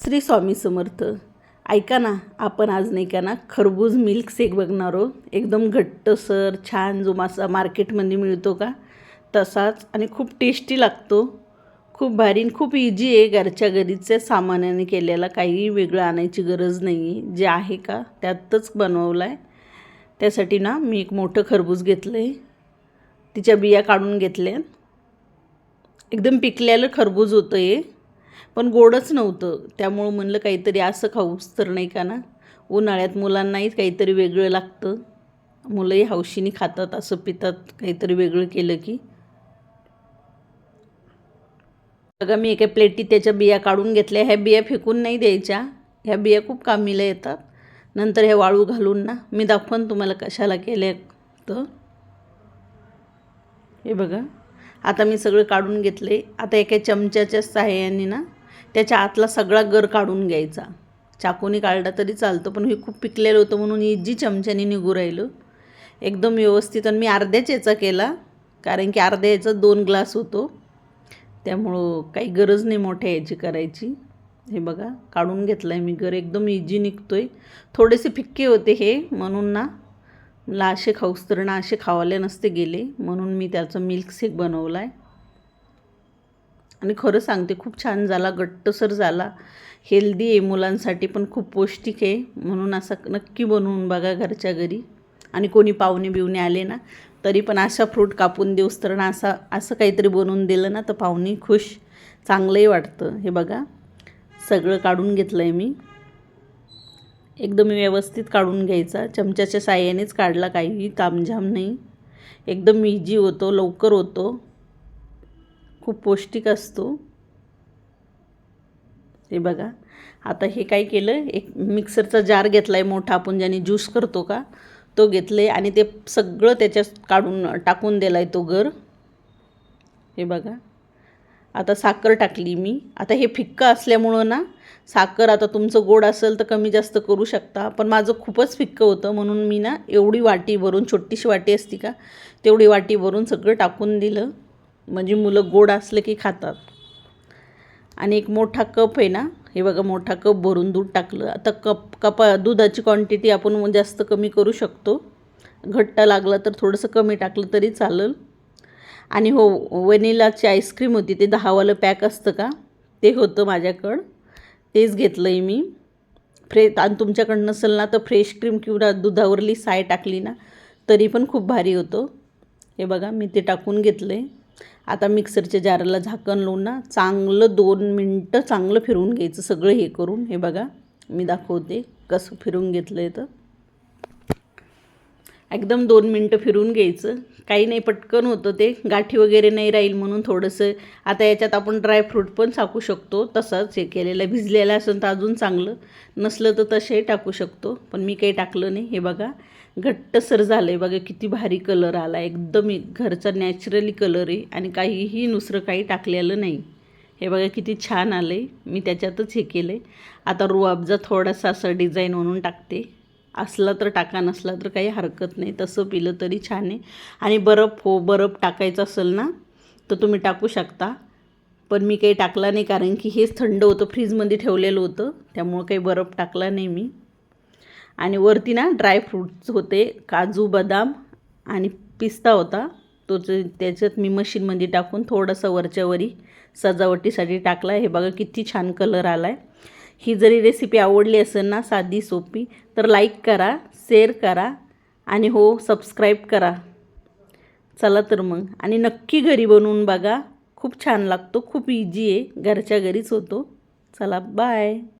श्री स्वामी समर्थ ऐका ना आपण आज नाही का ना खरबूज मिल्क शेक बघणार आहोत. एकदम घट्टसर छान जो मासा मार्केटमध्ये मिळतो का तसाच आणि खूप टेस्टी लागतो. खूप भारी आणि खूप इजी आहे घरच्या घरीच्या सामान्याने केलेला काही वेगळं आणायची गरज नाही आहे जे आहे का त्यातच बनवलं आहे त्यासाठी ना मी एक मोठं खरबूज घेतलं आहे तिच्या बिया काढून घेतल्या एकदम पिकलेलं खरबूज होतं हे पण गोडच नव्हतं. त्यामुळं म्हणलं काहीतरी असं खाऊच तर नाही का ना? उन्हाळ्यात मुलांनाही काहीतरी वेगळं लागतं. मुलंही हौशीने खातात असं पितात काहीतरी वेगळं केलं की. बघा मी एका प्लेटीत त्याच्या बिया काढून घेतल्या. ह्या बिया फेकून नाही द्यायच्या. ह्या बिया खूप कामीला येतात. नंतर ह्या वाळू घालून ना मी दाखवून तुम्हाला कशाला केल्या तर. हे बघा. आता मी सगळं काढून घेतले आता एका चमच्याच्या सहाय्याने ना त्याच्या आतला सगळा गर काढून घ्यायचा. चाकूने काढला तरी चालतो पण हे खूप पिकलेलं होतं म्हणून इजी चमच्याने निघू राहिलं एकदम व्यवस्थित. आणि मी अर्ध्याच याचा केला कारण की अर्ध्या याचा दोन ग्लास होतो. त्यामुळं काही गरज नाही मोठ्या याची करायची. हे बघा काढून घेतलं आहे मी गर एकदम इजी निघतो आहे थोडेसे फिक्के होते हे म्हणून ना मला असे खाऊस तर ना असे खावाले नसते गेले म्हणून मी त्याचं मिल्कशेक बनवला आहे आणि खरं सांगते खूप छान झाला घट्टसर झाला. हेल्दी आहे मुलांसाठी पण खूप पौष्टिक आहे. म्हणून असा नक्की बनवून बघा घरच्या घरी. आणि कोणी पाहुणे बिवणे आले ना तरी पण अशा फ्रूट कापून देऊस तर ना असा असं काहीतरी बनवून दिलं ना तर पाहुणे खुश. चांगलंही वाटतं. हे बघा सगळं काढून घेतलं आहे मी. एकदम व्यवस्थित काढून घ्यायचा. चमच्याच्या साह्यानेच काढला काहीही तामझाम नाही. एकदम इजी होतो लवकर होतो. खूप पौष्टिक असतो. हे बघा. आता हे काय केलं? एक मिक्सरचा जार घेतला आहे मोठा. आपण ज्याने ज्यूस करतो का? तो घेतले आणि ते सगळं त्याच्यात काढून टाकून दिला आहे तो गर. हे बघा. आता साखर टाकली मी. आता हे फिक्कं असल्यामुळं ना साखर आता तुमचं गोड असेल तर कमी जास्त करू शकता. पण माझं खूपच फिक्कं होतं. म्हणून मी ना एवढी वाटी भरून छोटीशी वाटी असती का तेवढी वाटी भरून सगळं टाकून दिलं. म्हणजे मुलं गोड असलं की खातात. आणि एक मोठा कप आहे ना हे बघा मोठा कप भरून दूध टाकलं. आता कप कपा दुधाची क्वांटिटी आपण जास्त कमी करू शकतो. घट्ट लागला तर थोडंसं कमी टाकलं तरी चालेल. आणि हो वनिलाची आईस्क्रीम होती ते दहावालं पॅक असतं का? ते होतं माझ्याकडं. तेच घेतलं आहे मी. फ्रे आणि तुमच्याकडं नसेल ना तर फ्रेश क्रीम किंवा दुधावरली साय टाकली ना तरी पण खूप भारी होतो. हे बघा मी ते टाकून घेतलं आहे आता मिक्सरच्या जाराला झाकण लावून ना चांगलं दोन मिनटं चांगलं फिरवून घ्यायचं सगळं हे करून. हे बघा मी दाखवते कसं फिरवून घेतलं आहे तर. एकदम दोन मिनटं फिरून घ्यायचं. काही नाही पटकन होतं ते. गाठी वगैरे नाही राहील म्हणून थोडंसं. आता याच्यात आपण ड्रायफ्रूट पण टाकू शकतो. तसंच हे केलेलं भिजलेलं असेल तर अजून चांगलं. नसलं तर तसेही टाकू शकतो. पण मी काही टाकलं नाही. हे बघा घट्टसर झालं आहे बघा किती भारी कलर आला एकदम घरचा नॅचरली कलर आहे. आणि काहीही दुसरं काही टाकलेलं नाही. हे बघा किती छान आलं आहे मी त्याच्यातच हे केलं आहे आता रुआबजा थोडासा असं डिझाईन म्हणून टाकते. असला तर टाका नसला तर काही हरकत नाही. तसं पिलं तरी छान आहे. आणि बरफ हो बरफ टाकायचं असेल ना तर तुम्ही टाकू शकता. पण मी काही टाकला नाही कारण की हेच थंड होतं. फ्रीजमध्ये ठेवलेलं होतं. त्यामुळं काही बरफ टाकला नाही मी. आणि वरती ना ड्रायफ्रूट्स होते. काजू बदाम आणि पिस्ता होता. तो त्याच्यात मी मशीनमध्ये टाकून थोडासा वरच्यावरी सजावटीसाठी टाकला. हे बघा किती छान कलर आला आहे ही जरी रेसिपी आवडली असेल ना साधी सोपी तर लाईक करा शेअर करा आणि हो सबस्क्राईब करा. चला तर मग. आणि नक्की घरी बनवून बघा. खूप छान लागतो खूप इजी आहे. घरच्या घरीच होतो. चला बाय